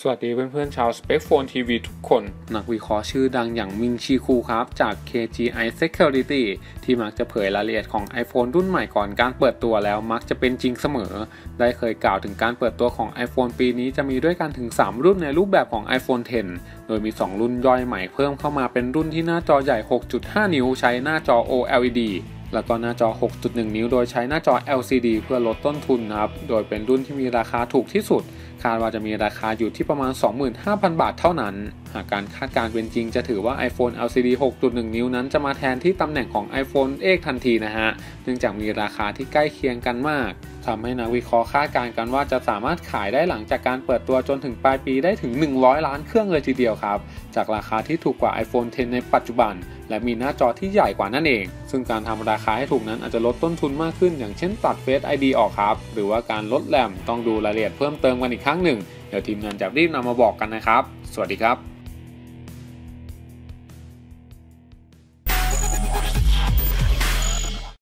สวัสดีเพื่อนๆชาว Spec Phone TV ทุกคน นักวิเคราะห์ชื่อดังอย่างมิงชีคูครับ จาก KGI Security ที่มักจะเผยรายละเอียดของ iPhone รุ่นใหม่ก่อนการเปิดตัวแล้วมักจะเป็นจริงเสมอ ได้เคยกล่าวถึงการเปิดตัวของ iPhone ปีนี้จะมีด้วยกันถึง 3 รุ่นในรูปแบบของ iPhone 10 โดยมี 2 รุ่นย่อยใหม่เพิ่มเข้ามาเป็นรุ่นที่หน้าจอใหญ่ 6.5 นิ้วใช้หน้าจอ OLED แล้วก็หน้าจอ 6.1 นิ้ว โดยใช้หน้าจอ LCD เพื่อลดต้นทุนนะครับ โดยเป็นรุ่นที่มีราคาถูกที่สุด คาดว่าจะมีราคาอยู่ที่ประมาณ 25,000 บาทเท่านั้น หากการคาดการณ์เป็นจริง จะถือว่า iPhone LCD 6.1 นิ้วนั้นจะมาแทนที่ตำแหน่งของ iPhone X ทันทีนะฮะ เนื่องจากมีราคาที่ใกล้เคียงกันมากทำให้นักวิเคราะห์คาดการณ์กันว่าจะสามารถขายได้หลังจากการเปิดตัวจนถึงปลายปีได้ถึง 100 ล้านเครื่องเลยทีเดียวครับ จากราคาที่ถูกกว่า iPhone 10 ในปัจจุบัน และมีหน้าจอที่ใหญ่กว่านั่นเอง ซึ่งการทำราคาให้ถูกนั้นอาจจะลดต้นทุนมากขึ้น อย่างเช่นตัด Face ID ออกครับ หรือว่าการลดแรมต้องดูรายละเอียดเพิ่มเติมกันอีกครั้งหนึ่ง เดี๋ยวทีมงานจะรีบนำมาบอกกันนะครับ สวัสดีครับ